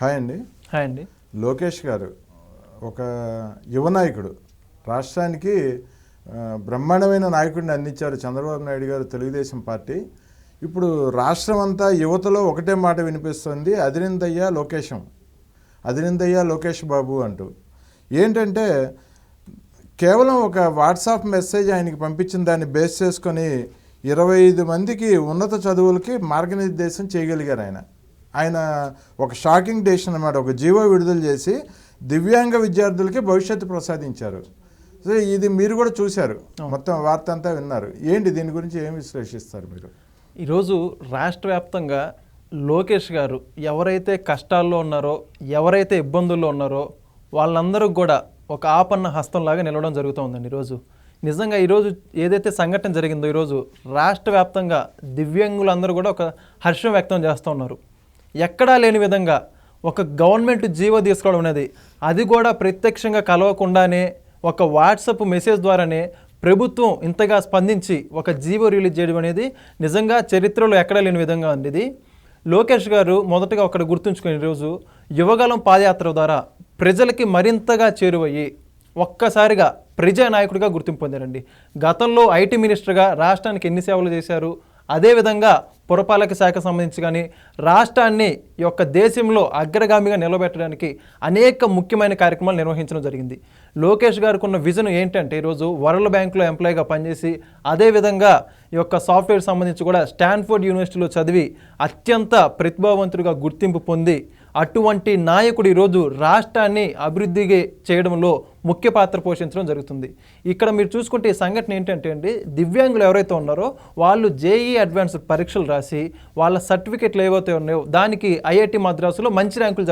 Hi అండి. Hi అండి. లోకేష్ గారు ఒక యువ నాయకుడు. రాష్ట్రానికి బ్రహ్మాండమైన నాయకుడిని అందించారు చంద్రబాబు నాయుడు గారు తెలుగుదేశం పార్టీ. ఇప్పుడు రాష్ట్రం అంతా యువతలో ఒకటే మాట వినిపిస్తుంది అదిరిందయ్యా లోకేశం. అదిరిందయ్యా లోకేష్ బాబు అంటూ. ఏంటంటే కేవలం ఒక వాట్సాప్ మెసేజ్ ఆయనకి పంపించిన దాన్ని బేస్ చేసుకొని ఇరవై ఐదు మందికి ఉన్నత చదువులకి మార్గనిర్దేశం చేయగలిగారు ఆయన. ఆయన ఒక షాకింగ్ డేషన్ అన్నమాట. ఒక జీవో విడుదల చేసి దివ్యాంగ విద్యార్థులకి భవిష్యత్తు ప్రసాదించారు. సో ఇది మీరు కూడా చూశారు. మొత్తం వార్త అంతా విన్నారు. ఏంటి దీని గురించి ఏం విశ్లేషిస్తారు మీరు? ఈరోజు రాష్ట్ర వ్యాప్తంగా లోకేష్ గారు ఎవరైతే కష్టాల్లో ఉన్నారో ఎవరైతే ఇబ్బందుల్లో ఉన్నారో వాళ్ళందరూ కూడా ఒక ఆపన్న హస్తంలాగా నిలవడం జరుగుతోందండి ఈరోజు. నిజంగా ఈరోజు ఏదైతే సంఘటన జరిగిందో ఈరోజు రాష్ట్ర వ్యాప్తంగా దివ్యాంగులందరూ కూడా ఒక హర్షం వ్యక్తం చేస్తూ ఉన్నారు. ఎక్కడా లేని విధంగా ఒక గవర్నమెంట్ జీవో తీసుకోవడం అనేది అది కూడా ప్రత్యక్షంగా కలవకుండానే ఒక వాట్సాప్ మెసేజ్ ద్వారానే ప్రభుత్వం ఇంతగా స్పందించి ఒక జీవో రిలీజ్ చేయడం అనేది నిజంగా చరిత్రలో ఎక్కడా లేని విధంగా ఉంది. ఇది లోకేష్ గారు మొదటగా ఒకటి గుర్తుంచుకునే రోజు యువగలం పాదయాత్ర ద్వారా ప్రజలకి మరింతగా చేరువయ్యి ఒక్కసారిగా ప్రజానాయకుడిగా గుర్తింపు పొందారండి. గతంలో ఐటీ మినిస్టర్గా రాష్ట్రానికి ఎన్ని సేవలు చేశారు అదేవిధంగా పురపాలక శాఖ సంబంధించి కానీ రాష్ట్రాన్ని యొక్క దేశంలో అగ్రగామిగా నిలబెట్టడానికి అనేక ముఖ్యమైన కార్యక్రమాలు నిర్వహించడం జరిగింది. లోకేష్ గారికి ఉన్న విజన్ ఏంటంటే ఈరోజు వరల్డ్ బ్యాంకులో ఎంప్లాయీగా పనిచేసి అదేవిధంగా ఈ యొక్క సాఫ్ట్వేర్ సంబంధించి కూడా స్టాన్ఫోర్డ్ యూనివర్సిటీలో చదివి అత్యంత ప్రతిభావంతుడిగా గుర్తింపు పొంది అటువంటి నాయకుడు ఈరోజు రాష్ట్రాన్ని అభివృద్ధి చేయడంలో ముఖ్య పాత్ర పోషించడం జరుగుతుంది. ఇక్కడ మీరు చూసుకుంటే ఈ సంఘటన ఏంటంటే అండి దివ్యాంగులు ఎవరైతే ఉన్నారో వాళ్ళు జేఈ అడ్వాన్స్ పరీక్షలు రాసి వాళ్ళ సర్టిఫికెట్లు ఏవైతే ఉన్నాయో దానికి ఐఐటి మద్రాసులో మంచి ర్యాంకులు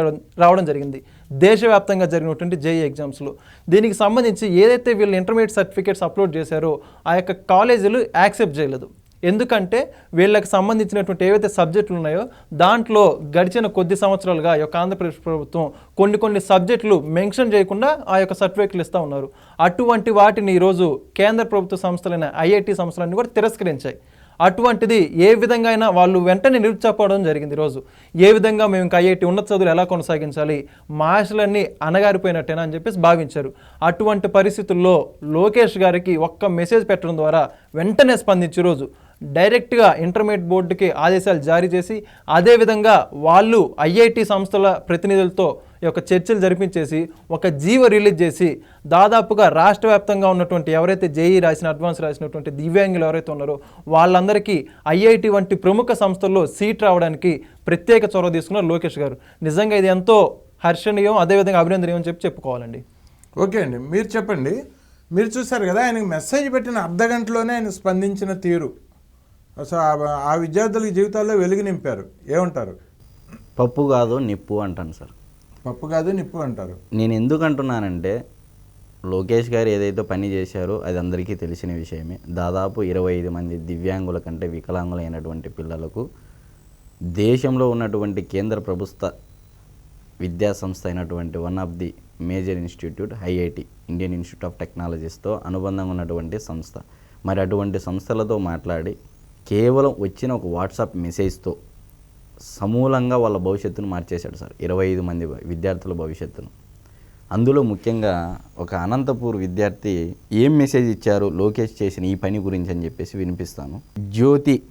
రావడం జరిగింది. దేశవ్యాప్తంగా జరిగినటువంటి జేఈ ఎగ్జామ్స్లో. దీనికి సంబంధించి ఏదైతే వీళ్ళు ఇంటర్మీడియట్ సర్టిఫికేట్స్ అప్లోడ్ చేశారో ఆ యొక్క కాలేజీలు యాక్సెప్ట్ చేయలేదు. ఎందుకంటే వీళ్ళకి సంబంధించినటువంటి ఏవైతే సబ్జెక్టులు ఉన్నాయో దాంట్లో గడిచిన కొద్ది సంవత్సరాలుగా ఈ యొక్క ఆంధ్రప్రదేశ్ ప్రభుత్వం కొన్ని కొన్ని సబ్జెక్టులు మెన్షన్ చేయకుండా ఆ యొక్క సర్టిఫికేట్లు ఇస్తూ ఉన్నారు. అటువంటి వాటిని ఈరోజు కేంద్ర ప్రభుత్వ సంస్థలైన ఐఐటి సంస్థలన్నీ కూడా తిరస్కరించాయి. అటువంటిది ఏ విధంగా అయినా వాళ్ళు వెంటనే నిరుత్సాహపడడం జరిగింది ఈరోజు. ఏ విధంగా మేము ఇంకా ఐఐటి ఉన్నత చదువులు ఎలా కొనసాగించాలి మా ఆశలన్నీ అనగారిపోయినట్టేనా అని చెప్పేసి భావించారు. అటువంటి పరిస్థితుల్లో లోకేష్ గారికి ఒక్క మెసేజ్ పెట్టడం ద్వారా వెంటనే స్పందించి రోజు డైరెక్ట్గా ఇంటర్మీడియట్ బోర్డుకి ఆదేశాలు జారీ చేసి అదేవిధంగా వాళ్ళు ఐఐటి సంస్థల ప్రతినిధులతో ఈ యొక్క చర్చలు జరిపించేసి ఒక జీవో రిలీజ్ చేసి దాదాపుగా రాష్ట్ర వ్యాప్తంగా ఉన్నటువంటి ఎవరైతే జేఈ రాసిన అడ్వాన్స్ రాసినటువంటి దివ్యాంగులు ఎవరైతే ఉన్నారో వాళ్ళందరికీ ఐఐటి వంటి ప్రముఖ సంస్థల్లో సీట్ రావడానికి ప్రత్యేక చొరవ తీసుకున్నారు లోకేష్ గారు. నిజంగా ఇది ఎంతో హర్షణీయం అదేవిధంగా అభినందనీయం అని చెప్పి చెప్పుకోవాలండి. ఓకే అండి. మీరు చెప్పండి. మీరు చూశారు కదా ఆయనకు మెసేజ్ పెట్టిన అర్ధ గంటలోనే ఆయన స్పందించిన తీరు. అసలు ఆ- ఆ విద్యార్థుల జీవితాల్లో వెలుగు నింపారు. ఏమంటారు? పప్పు కాదు నిప్పు అంటాను సార్. పప్పు కాదు నిప్పు అంటారు. నేను ఎందుకు అంటున్నానంటే లోకేష్ గారు ఏదైతే పని చేశారో అది అందరికీ తెలిసిన విషయమే. దాదాపు ఇరవై ఐదు మంది దివ్యాంగుల కంటే వికలాంగులైనటువంటి పిల్లలకు దేశంలో ఉన్నటువంటి కేంద్ర ప్రభుత్వ విద్యా సంస్థ అయినటువంటి one of the major institute IIT Indian Institute of టెక్నాలజీస్తో అనుబంధంగా ఉన్నటువంటి సంస్థ. మరి అటువంటి సంస్థలతో మాట్లాడి కేవలం వచ్చిన ఒక వాట్సాప్ మెసేజ్తో సమూలంగా వాళ్ళ భవిష్యత్తును మార్చేశాడు సార్. ఇరవై ఐదు మంది విద్యార్థుల భవిష్యత్తును. అందులో ముఖ్యంగా ఒక అనంతపూర్ విద్యార్థి ఏం మెసేజ్ ఇచ్చారు లోకేష్ చేసిన ఈ పని గురించి అని చెప్పేసి వినిపిస్తాను. జ్యోతి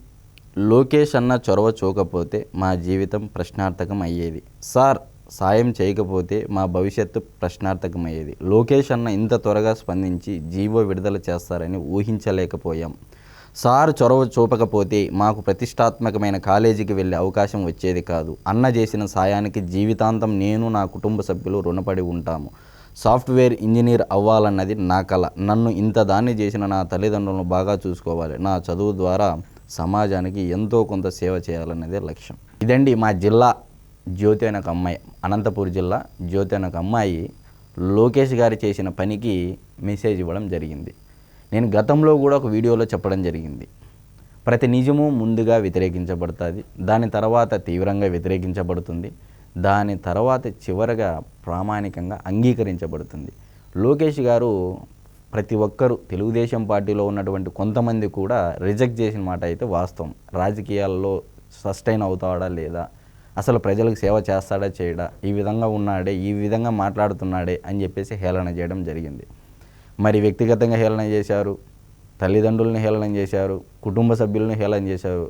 లోకేష్ అన్న చొరవ చూకపోతే మా జీవితం ప్రశ్నార్థకం అయ్యేది. సార్ సాయం చేయకపోతే మా భవిష్యత్తు ప్రశ్నార్థకం అయ్యేది. లోకేష్ అన్న ఇంత త్వరగా స్పందించి జీవో విడుదల చేస్తారని ఊహించలేకపోయాం. సార్ చొరవ చూపకపోతే మాకు ప్రతిష్టాత్మకమైన కాలేజీకి వెళ్ళే అవకాశం వచ్చేది కాదు. అన్న చేసిన సాయానికి జీవితాంతం నేను నా కుటుంబ సభ్యులు రుణపడి ఉంటాము. సాఫ్ట్వేర్ ఇంజనీర్ అవ్వాలన్నది నా కల. నన్ను ఇంత దాన్ని చేసిన నా తల్లిదండ్రులను బాగా చూసుకోవాలి. నా చదువు ద్వారా సమాజానికి ఎంతో కొంత సేవ చేయాలన్నదే లక్ష్యం. ఇదండి మా జిల్లా జ్యోతి అనే ఒక అమ్మాయి. అనంతపూర్ జిల్లా జ్యోతి అనే ఒక అమ్మాయి లోకేష్ గారు చేసిన పనికి మెసేజ్ ఇవ్వడం జరిగింది. నేను గతంలో కూడా ఒక వీడియోలో చెప్పడం జరిగింది. ప్రతి నిజము ముందుగా వ్యతిరేకించబడుతుంది. దాని తర్వాత తీవ్రంగా వ్యతిరేకించబడుతుంది. దాని తర్వాత చివరగా ప్రామాణికంగా అంగీకరించబడుతుంది. లోకేష్ గారు ప్రతి ఒక్కరూ తెలుగుదేశం పార్టీలో ఉన్నటువంటి కొంతమంది కూడా రిజెక్ట్ చేసిన మాట అయితే వాస్తవం. రాజకీయాల్లో సస్టైన్ అవుతాడా లేదా? అసలు ప్రజలకు సేవ చేస్తాడా చేయడా? ఈ విధంగా ఉన్నాడే ఈ విధంగా మాట్లాడుతున్నాడే అని చెప్పేసి హేళన చేయడం జరిగింది. మరి వ్యక్తిగతంగా హేళన చేశారు తల్లిదండ్రులను హేళన చేశారు కుటుంబ సభ్యులను హేళన చేశారు.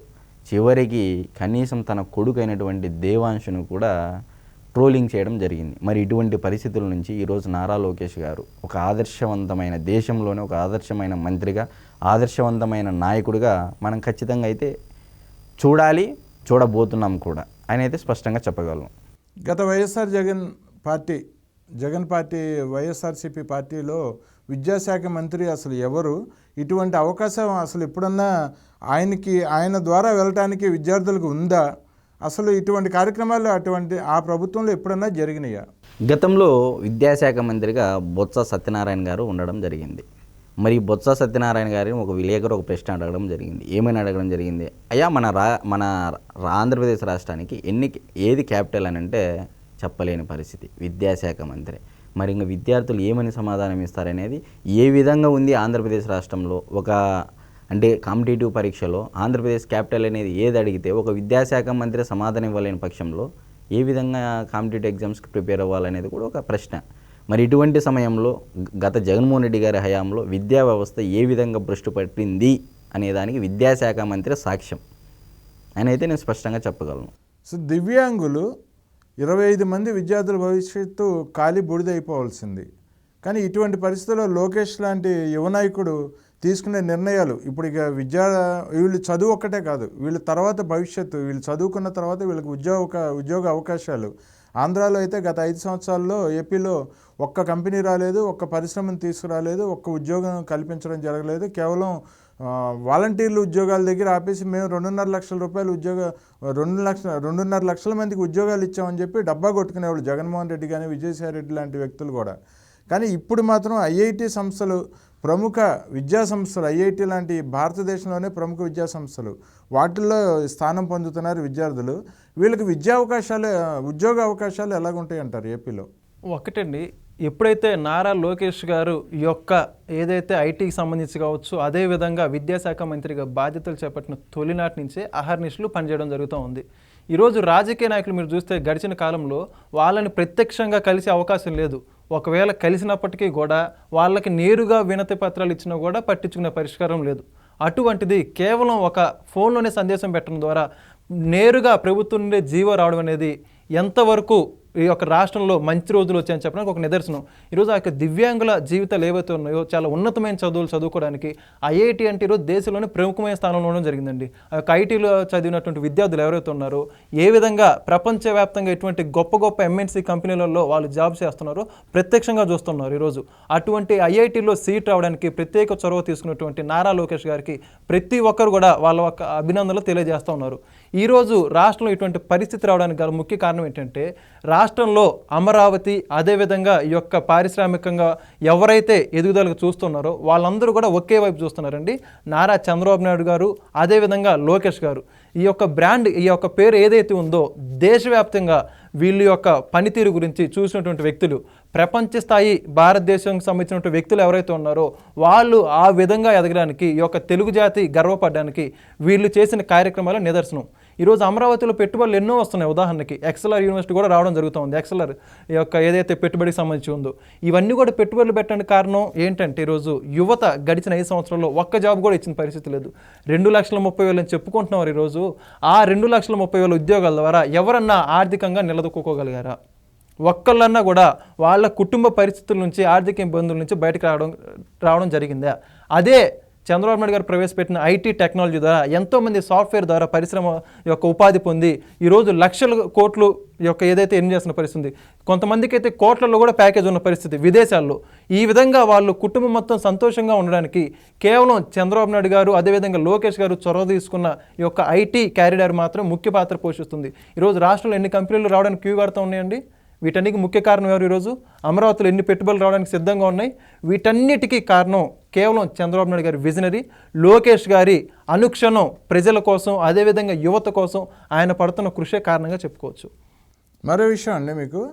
చివరికి కనీసం తన కొడుకు అయినటువంటి దేవాంశును కూడా ట్రోలింగ్ చేయడం జరిగింది. మరి ఇటువంటి పరిస్థితుల నుంచి ఈరోజు నారా లోకేష్ గారు ఒక ఆదర్శవంతమైన దేశంలోనే ఒక ఆదర్శమైన మంత్రిగా ఆదర్శవంతమైన నాయకుడిగా మనం ఖచ్చితంగా అయితే చూడాలి చూడబోతున్నాం కూడా అని అయితే స్పష్టంగా చెప్పగలను గత YSR Jagan party Jagan party YSRCP party విద్యాశాఖ మంత్రి అసలు ఎవరు? ఇటువంటి అవకాశం అసలు ఎప్పుడన్నా ఆయనకి ఆయన ద్వారా వెళ్ళటానికి విద్యార్థులకు ఉందా? అసలు ఇటువంటి కార్యక్రమాలు అటువంటి ఆ ప్రభుత్వంలో ఎప్పుడన్నా జరిగినాయా? గతంలో విద్యాశాఖ మంత్రిగా బొత్స సత్యనారాయణ గారు ఉండడం జరిగింది. మరి బొత్స సత్యనారాయణ గారిని ఒక విలేకరు ఒక ప్రశ్న అడగడం జరిగింది. ఏమైనా అడగడం జరిగింది? అయ్యా మన రా మన ఆంధ్రప్రదేశ్ రాష్ట్రానికి ఎన్ని ఏది క్యాపిటల్ అని అంటే చెప్పలేని పరిస్థితి. విద్యాశాఖ మంత్రి. మరి ఇంకా విద్యార్థులు ఏమని సమాధానం ఇస్తారనేది ఏ విధంగా ఉంది ఆంధ్రప్రదేశ్ రాష్ట్రంలో? ఒక అంటే కాంపిటేటివ్ పరీక్షలో ఆంధ్రప్రదేశ్ క్యాపిటల్ అనేది ఏది అడిగితే ఒక విద్యాశాఖ మంత్రి సమాధానం ఇవ్వలేని పక్షంలో ఏ విధంగా కాంపిటేటివ్ ఎగ్జామ్స్కి ప్రిపేర్ అవ్వాలనేది కూడా ఒక ప్రశ్న. మరి ఇటువంటి సమయంలో గత జగన్మోహన్ రెడ్డి గారి హయాంలో విద్యా వ్యవస్థ ఏ విధంగా భ్రష్టు పట్టింది అనే దానికి విద్యాశాఖ మంత్రి సాక్ష్యం. అని అయితే నేను స్పష్టంగా చెప్పగలను. సో దివ్యాంగులు ఇరవై ఐదు మంది విద్యార్థుల భవిష్యత్తు ఖాళీ బూడిదైపోవాల్సింది. కానీ ఇటువంటి పరిస్థితుల్లో లోకేష్ లాంటి యువనాయకుడు తీసుకునే నిర్ణయాలు ఇప్పుడు ఇక విద్యా వీళ్ళు చదువు ఒక్కటే కాదు వీళ్ళ తర్వాత భవిష్యత్తు వీళ్ళు చదువుకున్న తర్వాత వీళ్ళకి ఉద్యోగ ఉద్యోగ అవకాశాలు. ఆంధ్రాలో అయితే గత ఐదు సంవత్సరాల్లో ఏపీలో ఒక్క కంపెనీ రాలేదు ఒక్క పరిశ్రమను తీసుకురాలేదు ఒక్క ఉద్యోగం కల్పించడం జరగలేదు. కేవలం వాలంటీర్లు ఉద్యోగాల దగ్గర ఆపేసి మేము రెండున్నర లక్షల రూపాయలు ఉద్యోగ రెండు లక్షల రెండున్నర లక్షల మందికి ఉద్యోగాలు ఇచ్చామని చెప్పి డబ్బా కొట్టుకునేవాళ్ళు జగన్మోహన్ రెడ్డి కానీ విజయసాయి రెడ్డి లాంటి వ్యక్తులు కూడా. కానీ ఇప్పుడు మాత్రం ఐఐటి సంస్థలు ప్రముఖ విద్యా సంస్థలు ఐఐటి లాంటి భారతదేశంలోనే ప్రముఖ విద్యా సంస్థలు వాటిల్లో స్థానం పొందుతున్నారు విద్యార్థులు. వీళ్ళకి విద్యా అవకాశాలు ఉద్యోగ అవకాశాలు ఎలాగుంటాయి అంటారు ఏపీలో? ఒకటండి ఎప్పుడైతే నారా లోకేష్ గారు ఈ యొక్క ఏదైతే ఐటీకి సంబంధించి కావచ్చు అదే విధంగా విద్యాశాఖ మంత్రిగా బాధ్యతలు చేపట్టిన తొలినాటి నుంచే అహర్నిశలు పనిచేయడం జరుగుతూ ఉంది. ఈరోజు రాజకీయ నాయకులు మీరు చూస్తే గడిచిన కాలంలో వాళ్ళని ప్రత్యక్షంగా కలిసే అవకాశం లేదు. ఒకవేళ కలిసినప్పటికీ కూడా వాళ్ళకి నేరుగా వినతి పత్రాలు ఇచ్చినా కూడా పట్టించుకునే పరిష్కారం లేదు. అటువంటిది కేవలం ఒక ఫోన్లోనే సందేశం పెట్టడం ద్వారా నేరుగా ప్రభుత్వం నుండే జీవో రావడం అనేది ఎంతవరకు ఈ యొక్క రాష్ట్రంలో మంచి రోజులు వచ్చాయని చెప్పడానికి ఒక నిదర్శనం. ఈరోజు ఆ యొక్క దివ్యాంగుల జీవితాలు ఏవైతే ఉన్నాయో చాలా ఉన్నతమైన చదువులు చదువుకోవడానికి ఐఐటి అంటే ఈరోజు దేశంలోనే ప్రముఖమైన స్థానంలో ఉండడం జరిగిందండి. ఆ యొక్క ఐటీలో చదివినటువంటి విద్యార్థులు ఎవరైతే ఉన్నారో ఏ విధంగా ప్రపంచవ్యాప్తంగా ఇటువంటి గొప్ప గొప్ప ఎంఎన్సీ కంపెనీలలో వాళ్ళు జాబ్ చేస్తున్నారో ప్రత్యక్షంగా చూస్తున్నారు ఈరోజు. అటువంటి ఐఐటిలో సీట్ రావడానికి ప్రత్యేక చొరవ తీసుకున్నటువంటి నారా లోకేష్ గారికి ప్రతి ఒక్కరు కూడా వాళ్ళ యొక్క అభినందనలు తెలియజేస్తూ ఉన్నారు. ఈరోజు రాష్ట్రంలో ఇటువంటి పరిస్థితి రావడానికి గల ముఖ్య కారణం ఏంటంటే రాష్ట్రంలో అమరావతి అదేవిధంగా ఈ యొక్క పారిశ్రామికంగా ఎవరైతే ఎదుగుదలకు చూస్తున్నారో వాళ్ళందరూ కూడా ఒకే వైపు చూస్తున్నారండి. నారా చంద్రబాబు నాయుడు గారు అదేవిధంగా లోకేష్ గారు. ఈ యొక్క బ్రాండ్ ఈ యొక్క పేరు ఏదైతే ఉందో దేశవ్యాప్తంగా వీళ్ళ యొక్క పనితీరు గురించి చూసినటువంటి వ్యక్తులు ప్రపంచ స్థాయి భారతదేశానికి సంబంధించినటువంటి వ్యక్తులు ఎవరైతే ఉన్నారో వాళ్ళు ఆ విధంగా ఎదగడానికి ఈ యొక్క తెలుగు జాతి గర్వపడడానికి వీళ్ళు చేసిన కార్యక్రమాల నిదర్శనం. ఈరోజు అమరావతిలో పెట్టుబడులు ఎన్నో వస్తున్నాయి. ఉదాహరణకి ఎక్సలర్ యూనివర్సిటీ కూడా రావడం జరుగుతుంది. ఎక్సలర్ యొక్క ఏదైతే పెట్టుబడికి సంబంధించి ఉందో ఇవన్నీ కూడా పెట్టుబడులు పెట్టడానికి కారణం ఏంటంటే ఈరోజు యువత గడిచిన ఐదు సంవత్సరాల్లో ఒక్క జాబ్ కూడా ఇచ్చిన పరిస్థితి లేదు. రెండు లక్షల ముప్పై వేలు అని చెప్పుకుంటున్నారు ఈరోజు. ఆ రెండు లక్షల ముప్పై వేల ఉద్యోగాల ద్వారా ఎవరన్నా ఆర్థికంగా నిలదొక్కుకోగలిగారా? ఒక్కళ్ళన్నా కూడా వాళ్ళ కుటుంబ పరిస్థితుల నుంచి ఆర్థిక ఇబ్బందుల నుంచి బయటకు రావడం రావడం జరిగిందా? అదే చంద్రబాబు నాయుడు గారు ప్రవేశపెట్టిన ఐటీ టెక్నాలజీ ద్వారా ఎంతోమంది సాఫ్ట్వేర్ ద్వారా పరిశ్రమ యొక్క ఉపాధి పొంది ఈరోజు లక్షల కోట్లు యొక్క ఏదైతే ఎర్న్ చేస్తున్న పరిస్థితి ఉంది కొంతమందికి అయితే కోట్లలో కూడా ప్యాకేజ్ ఉన్న పరిస్థితి విదేశాల్లో. ఈ విధంగా వాళ్ళు కుటుంబం మొత్తం సంతోషంగా ఉండడానికి కేవలం చంద్రబాబు నాయుడు గారు అదేవిధంగా లోకేష్ గారు చొరవ తీసుకున్న ఈ యొక్క ఐటీ క్యారిడార్ మాత్రం ముఖ్య పాత్ర పోషిస్తుంది. ఈరోజు రాష్ట్రంలో ఎన్ని కంపెనీలు రావడానికి క్యూ కడుతూ ఉన్నాయండి? వీటన్నికి ముఖ్య కారణం ఎవరు ఈరోజు? అమరావతిలో ఎన్ని పెట్టుబడులు రావడానికి సిద్ధంగా ఉన్నాయి? వీటన్నిటికీ కారణం కేవలం చంద్రబాబు నాయుడు గారి విజనరీ. లోకేష్ గారి అనుక్షణం ప్రజల కోసం అదేవిధంగా యువత కోసం ఆయన పడుతున్న కృషే కారణంగా చెప్పుకోవచ్చు. మరో విషయం అండి మీకు.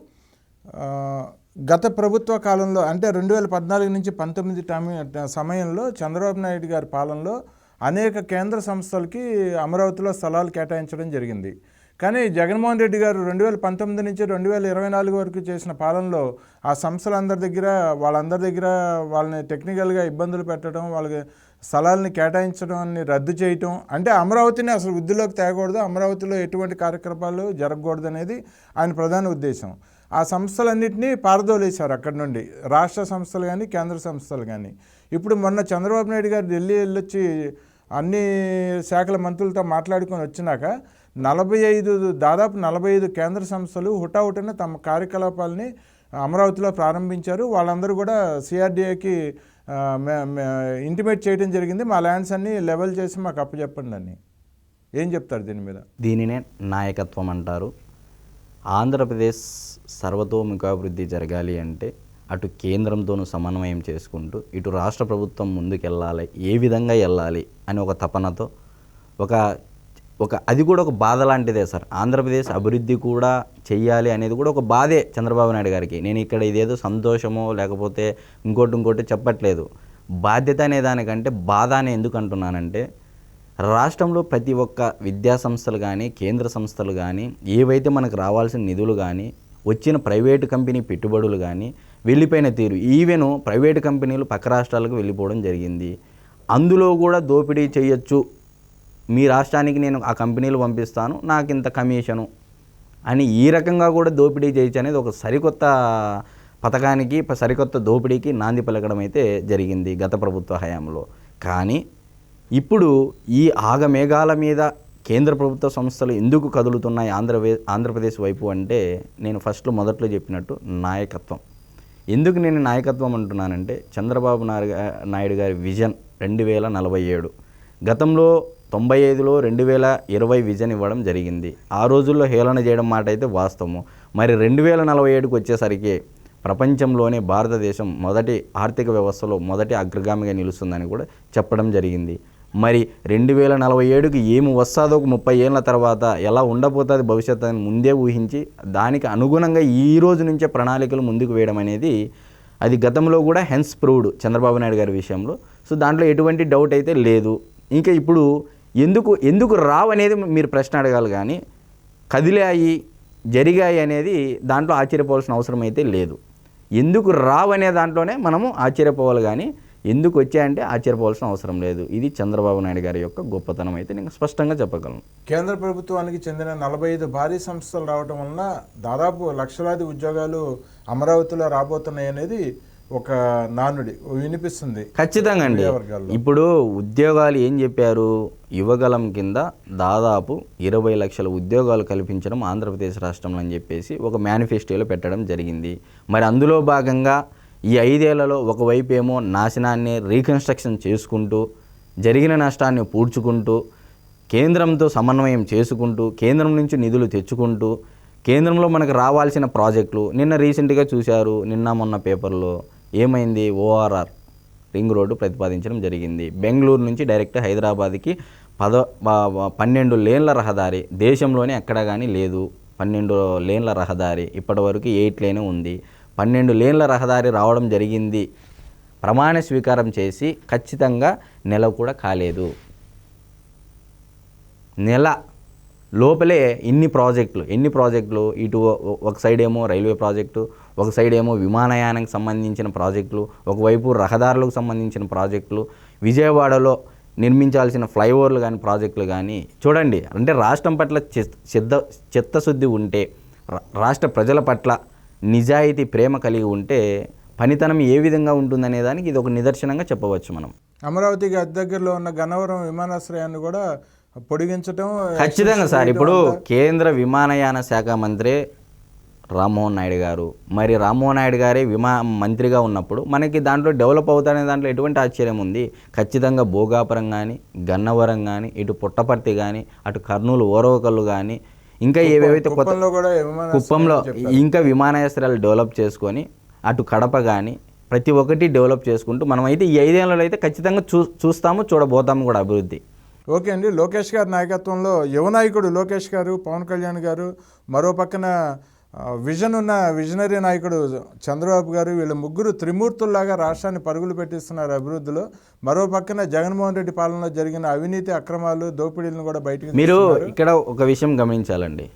గత ప్రభుత్వ కాలంలో అంటే రెండు వేల పద్నాలుగు నుంచి పంతొమ్మిది టైమి- సమయంలో చంద్రబాబు నాయుడు గారి పాలనలో అనేక కేంద్ర సంస్థలకి అమరావతిలో స్థలాలు కేటాయించడం జరిగింది. కానీ జగన్మోహన్ రెడ్డి గారు రెండు వేల పంతొమ్మిది నుంచి రెండు వేల ఇరవై నాలుగు వరకు చేసిన పాలనలో ఆ సంస్థలందరి దగ్గర వాళ్ళందరి దగ్గర వాళ్ళని టెక్నికల్గా ఇబ్బందులు పెట్టడం వాళ్ళకి స్థలాలని కేటాయించడం రద్దు చేయటం అంటే అమరావతిని అసలు వృద్ధిలోకి తేకూడదు అమరావతిలో ఎటువంటి కార్యక్రమాలు జరగకూడదు అనేది ఆయన ప్రధాన ఉద్దేశం. ఆ సంస్థలన్నింటినీ పారదోలేశారు అక్కడి నుండి రాష్ట్ర సంస్థలు కానీ కేంద్ర సంస్థలు కానీ ఇప్పుడు మొన్న చంద్రబాబు నాయుడు గారు ఢిల్లీ వెళ్ళొచ్చి అన్ని శాఖల మంత్రులతో మాట్లాడుకొని వచ్చినాక నలభై ఐదు దాదాపు నలభై ఐదు కేంద్ర సంస్థలు హుటాహుటిన తమ కార్యకలాపాలని అమరావతిలో ప్రారంభించారు. వాళ్ళందరూ కూడా సిఆర్డీఏకి ఇంటిమేట్ చేయడం జరిగింది. మా ల్యాండ్స్ అన్ని లెవెల్ చేసి మాకు అప్పచెప్పండి అని. ఏం చెప్తారు దీని మీద? దీనినే నాయకత్వం అంటారు. ఆంధ్రప్రదేశ్ సర్వతోముఖాభివృద్ధి జరగాలి అంటే అటు కేంద్రంతోనూ సమన్వయం చేసుకుంటూ ఇటు రాష్ట్ర ప్రభుత్వం ముందుకెళ్ళాలి ఏ విధంగా వెళ్ళాలి అని ఒక తపనతో ఒక ఒక అది కూడా ఒక బాధ లాంటిదే సార్. ఆంధ్రప్రదేశ్ అభివృద్ధి కూడా చెయ్యాలి అనేది కూడా ఒక బాధే చంద్రబాబు నాయుడు గారికి. నేను ఇక్కడ ఇదేదో సంతోషమో లేకపోతే ఇంకోటి ఇంకోటి చెప్పట్లేదు. బాధ్యత అనే దానికంటే బాధ అని ఎందుకు అంటున్నానంటే రాష్ట్రంలో ప్రతి ఒక్క విద్యా సంస్థలు కానీ కేంద్ర సంస్థలు కానీ ఏవైతే మనకు రావాల్సిన నిధులు కానీ వచ్చిన ప్రైవేటు కంపెనీ పెట్టుబడులు కానీ వెళ్ళిపోయిన తీరు ఈవెను ప్రైవేటు కంపెనీలు పక్క రాష్ట్రాలకు వెళ్ళిపోవడం జరిగింది. అందులో కూడా దోపిడీ చేయొచ్చు మీ రాష్ట్రానికి నేను ఆ కంపెనీలు పంపిస్తాను నాకు ఇంత కమిషను అని ఈ రకంగా కూడా దోపిడీ చేయొచ్చు అనేది ఒక సరికొత్త పథకానికి సరికొత్త దోపిడీకి నాంది పలకడం అయితే జరిగింది గత ప్రభుత్వ హయాంలో. కానీ ఇప్పుడు ఈ ఆగమేఘాల మీద కేంద్ర ప్రభుత్వ సంస్థలు ఎందుకు కదులుతున్నాయి ఆంధ్రప్రదేశ్ ఆంధ్రప్రదేశ్ వైపు అంటే నేను ఫస్ట్లో మొదట్లో చెప్పినట్టు నాయకత్వం. ఎందుకు నేను నాయకత్వం అంటున్నానంటే చంద్రబాబు నాయుడు నాయుడు గారి విజన్ రెండు వేల నలభై ఏడు. గతంలో తొంభై ఐదులో రెండు వేల ఇరవై విజన్ ఇవ్వడం జరిగింది. ఆ రోజుల్లో హేళన చేయడం మాట అయితే వాస్తవము. మరి రెండు వేల నలభై ఏడుకు వచ్చేసరికి ప్రపంచంలోనే భారతదేశం మొదటి ఆర్థిక వ్యవస్థలో మొదటి అగ్రగామిగా నిలుస్తుందని కూడా చెప్పడం జరిగింది. మరి రెండు వేల నలభై ఏడుకి ఏమి వస్తుందో ఒక ముప్పై ఏళ్ళ తర్వాత ఎలా ఉండబోతుంది భవిష్యత్తు అని ముందే ఊహించి దానికి అనుగుణంగా ఈ రోజు నుంచే ప్రణాళికలు ముందుకు వేయడం అనేది అది గతంలో కూడా హెన్స్ ప్రూవ్డ్ చంద్రబాబు నాయుడు గారి విషయంలో. సో దాంట్లో ఎటువంటి డౌట్ అయితే లేదు. ఇంకా ఇప్పుడు ఎందుకు ఎందుకు రావనేది మీరు ప్రశ్న అడగాలి కానీ కదిలాయి జరిగాయి అనేది దాంట్లో ఆశ్చర్యపోవాల్సిన అవసరం అయితే లేదు. ఎందుకు రావనే దాంట్లోనే మనము ఆశ్చర్యపోవాలి కానీ ఎందుకు వచ్చాయంటే ఆశ్చర్యపోవాల్సిన అవసరం లేదు. ఇది చంద్రబాబు నాయుడు గారి యొక్క గొప్పతనం అయితే నేను స్పష్టంగా చెప్పగలను. కేంద్ర ప్రభుత్వానికి చెందిన నలభై ఐదు భారీ సంస్థలు రావటం వలన దాదాపు లక్షలాది ఉద్యోగాలు అమరావతిలో రాబోతున్నాయి అనేది ఒక నానుడి వినిపిస్తుంది ఖచ్చితంగా అండి. ఇప్పుడు ఉద్యోగాలు ఏం చెప్పారు? యువగలం కింద దాదాపు ఇరవై లక్షల ఉద్యోగాలు కల్పించడం ఆంధ్రప్రదేశ్ రాష్ట్రంలో అని చెప్పేసి ఒక మేనిఫెస్టోలో పెట్టడం జరిగింది. మరి అందులో భాగంగా ఈ ఐదేళ్ళలో ఒకవైపు ఏమో నాశనాన్ని రీకన్స్ట్రక్షన్ చేసుకుంటూ జరిగిన నష్టాన్ని పూడ్చుకుంటూ కేంద్రంతో సమన్వయం చేసుకుంటూ కేంద్రం నుంచి నిధులు తెచ్చుకుంటూ కేంద్రంలో మనకు రావాల్సిన ప్రాజెక్టులు నిన్న రీసెంట్గా చూశారు నిన్న మొన్న పేపర్లో. ఏమైంది? ఓఆర్ఆర్ రింగ్ రోడ్డు ప్రతిపాదించడం జరిగింది. బెంగళూరు నుంచి డైరెక్ట్ హైదరాబాద్కి పద పన్నెండు లేన్ల రహదారి దేశంలోనే ఎక్కడ కానీ లేదు. పన్నెండు లేన్ల రహదారి ఇప్పటివరకు ఎయిట్ లేనే ఉంది. పన్నెండు లేన్ల రహదారి రావడం జరిగింది. ప్రమాణ స్వీకారం చేసి ఖచ్చితంగా నెల కూడా కాలేదు. నెల లోపలే ఇన్ని ప్రాజెక్టులు ఎన్ని ప్రాజెక్టులు? ఇటు ఒక సైడ్ ఏమో రైల్వే ప్రాజెక్టు ఒక సైడ్ ఏమో విమానయానానికి సంబంధించిన ప్రాజెక్టులు ఒకవైపు రహదారులకు సంబంధించిన ప్రాజెక్టులు విజయవాడలో నిర్మించాల్సిన ఫ్లైఓవర్లు కానీ ప్రాజెక్టులు కానీ చూడండి అంటే రాష్ట్రం పట్ల చి- చిత్త చిత్తశుద్ధి ఉంటే రాష్ట్ర ప్రజల పట్ల నిజాయితీ ప్రేమ కలిగి ఉంటే పనితనం ఏ విధంగా ఉంటుందనే దానికి ఇది ఒక నిదర్శనంగా చెప్పవచ్చు మనం. అమరావతికి అతి దగ్గరలో ఉన్న గన్నవరం విమానాశ్రయాన్ని కూడా పొడిగించడం ఖచ్చితంగా సార్. ఇప్పుడు కేంద్ర విమానయాన శాఖ మంత్రి రామ్మోహన్ నాయుడు గారు. మరి రామ్మోహన్ నాయుడు గారే విమా మంత్రిగా ఉన్నప్పుడు మనకి దాంట్లో డెవలప్ అవుతానే దాంట్లో ఎటువంటి ఆశ్చర్యం ఉంది? ఖచ్చితంగా భోగాపురం కానీ గన్నవరం కానీ ఇటు పుట్టపర్తి కానీ అటు కర్నూలు ఓరవకల్లు కానీ ఇంకా ఏవేవైతే కొత్త కుప్పంలో కూడా విమానాశ్రయం కుప్పంలో ఇంకా విమానాశ్రయాలు డెవలప్ చేసుకొని అటు కడప కానీ ప్రతి ఒక్కటి డెవలప్ చేసుకుంటూ మనమైతే ఈ ఐదేళ్ళలో అయితే ఖచ్చితంగా చూ చూస్తాము చూడబోతాము కూడా అభివృద్ధి. ఓకే అండి. లోకేష్ గారి నాయకత్వంలో యువ నాయకుడు లోకేష్ గారు పవన్ కళ్యాణ్ గారు మరో పక్కన విజన్ ఉన్న విజనరీ నాయకుడు చంద్రబాబు గారు వీళ్ళ ముగ్గురు త్రిమూర్తుల్లాగా రాష్ట్రాన్ని పరుగులు పెట్టిస్తున్నారు అభివృద్ధిలో. మరో పక్కన జగన్మోహన్ రెడ్డి పాలనలో జరిగిన అవినీతి అక్రమాలు దోపిడీలను కూడా బయటకు మీరు ఇక్కడ ఒక విషయం గమనించాలండి.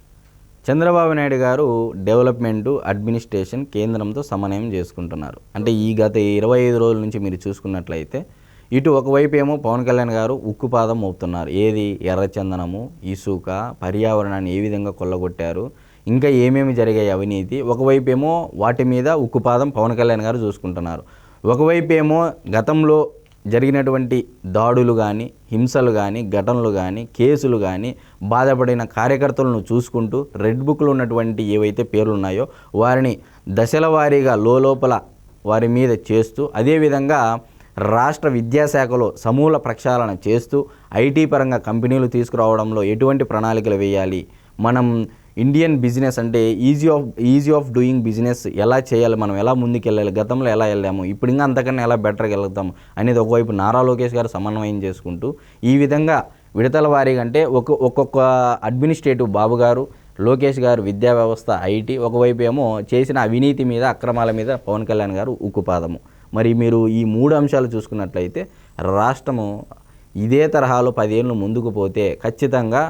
చంద్రబాబు నాయుడు గారు డెవలప్మెంట్ అడ్మినిస్ట్రేషన్ కేంద్రంతో సమన్వయం చేసుకుంటున్నారు. అంటే ఈ గత ఇరవై ఐదు రోజుల నుంచి మీరు చూసుకున్నట్లయితే ఇటు ఒకవైపు ఏమో పవన్ కళ్యాణ్ గారు ఉక్కుపాదం మోపుతున్నారు. ఏది ఎర్రచందనము ఇసుక పర్యావరణాన్ని ఏ విధంగా కొల్లగొట్టారు ఇంకా ఏమేమి జరిగాయి అవినీతి? ఒకవైపు ఏమో వాటి మీద ఉక్కుపాదం పవన్ కళ్యాణ్ గారు చూసుకుంటున్నారు. ఒకవైపు ఏమో గతంలో జరిగినటువంటి దాడులు కానీ హింసలు కానీ ఘటనలు కానీ కేసులు కానీ బాధపడిన కార్యకర్తలను చూసుకుంటూ రెడ్ బుక్లో ఉన్నటువంటి ఏవైతే పేర్లు ఉన్నాయో వారిని దశల వారీగా లోపల వారి మీద చేస్తూ అదేవిధంగా రాష్ట్ర విద్యాశాఖలో సమూల ప్రక్షాళన చేస్తూ ఐటీ పరంగా కంపెనీలు తీసుకురావడంలో ఎటువంటి ప్రణాళికలు వేయాలి? మనం ఇండియన్ బిజినెస్ అంటే easy of easy of doing business ఎలా చేయాలి మనం ఎలా ముందుకెళ్ళాలి గతంలో ఎలా వెళ్ళాము ఇప్పుడు ఇంకా అంతకన్నా ఎలా బెటర్గా వెళ్తాము అనేది ఒకవైపు నారా లోకేష్ గారు సమన్వయం చేసుకుంటూ ఈ విధంగా విడతల వారీగా అంటే ఒక ఒక్కొక్క అడ్మినిస్ట్రేటివ్ బాబు గారు లోకేష్ గారు విద్యా వ్యవస్థ ఐటీ ఒకవైపు ఏమో చేసిన అవినీతి మీద అక్రమాల మీద పవన్ కళ్యాణ్ గారు ఉక్కుపాదము. మరి మీరు ఈ మూడు అంశాలు చూసుకున్నట్లయితే రాష్ట్రము ఇదే తరహాలో పదేళ్ళు ముందుకు పోతే ఖచ్చితంగా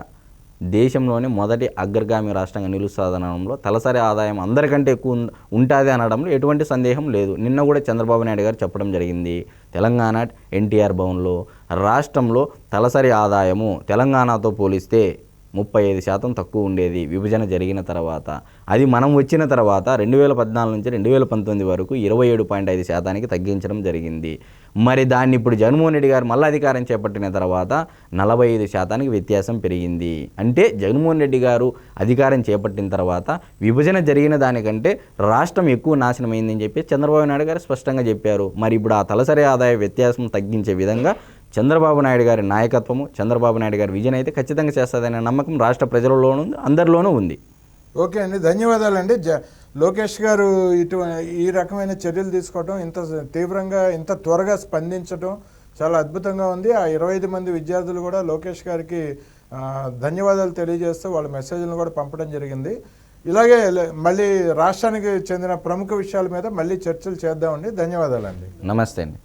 దేశంలోనే మొదటి అగ్రగామి రాష్ట్రంగా నిలుస్తాదనడంలో తలసరి ఆదాయం అందరికంటే ఎక్కువ ఉంటుంది అనడంలో ఎటువంటి సందేహం లేదు. నిన్న కూడా చంద్రబాబు నాయుడు గారు చెప్పడం జరిగింది. తెలంగాణ ఎన్టీఆర్ భవన్లో రాష్ట్రంలో తలసరి ఆదాయము తెలంగాణతో పోలిస్తే ముప్పై ఐదు శాతం తక్కువ ఉండేది విభజన జరిగిన తర్వాత. అది మనం వచ్చిన తర్వాత రెండు వేల పద్నాలుగు నుంచి రెండు వేల పంతొమ్మిది వరకు ఇరవై ఏడు పాయింట్ ఐదు శాతానికి తగ్గించడం జరిగింది. మరి దాన్ని ఇప్పుడు జగన్మోహన్ రెడ్డి గారు మళ్ళీ అధికారం చేపట్టిన తర్వాత నలభై ఐదు శాతానికి వ్యత్యాసం పెరిగింది. అంటే జగన్మోహన్ రెడ్డి గారు అధికారం చేపట్టిన తర్వాత విభజన జరిగిన దానికంటే రాష్ట్రం ఎక్కువ నాశనమైందని చెప్పి చంద్రబాబు నాయుడు గారు స్పష్టంగా చెప్పారు. మరి ఇప్పుడు ఆ తలసరి ఆదాయ వ్యత్యాసం తగ్గించే విధంగా చంద్రబాబు నాయుడు గారి నాయకత్వము చంద్రబాబు నాయుడు గారి విజన్ అయితే ఖచ్చితంగా చేస్తుందనే నమ్మకం రాష్ట్ర ప్రజలలోనూ ఉంది అందరిలోనూ ఉంది. ఓకే అండి. ధన్యవాదాలండి. జ లోకేష్ గారు ఇటు ఈ రకమైన చర్యలు తీసుకోవడం ఇంత తీవ్రంగా ఇంత త్వరగా స్పందించడం చాలా అద్భుతంగా ఉంది. ఆ ఇరవై ఐదు మంది విద్యార్థులు కూడా లోకేష్ గారికి ధన్యవాదాలు తెలియజేస్తూ వాళ్ళ మెసేజ్లను కూడా పంపడం జరిగింది. ఇలాగే మళ్ళీ రాష్ట్రానికి చెందిన ప్రముఖ విషయాల మీద మళ్ళీ చర్చలు చేద్దామండి. ధన్యవాదాలండి. నమస్తే అండి.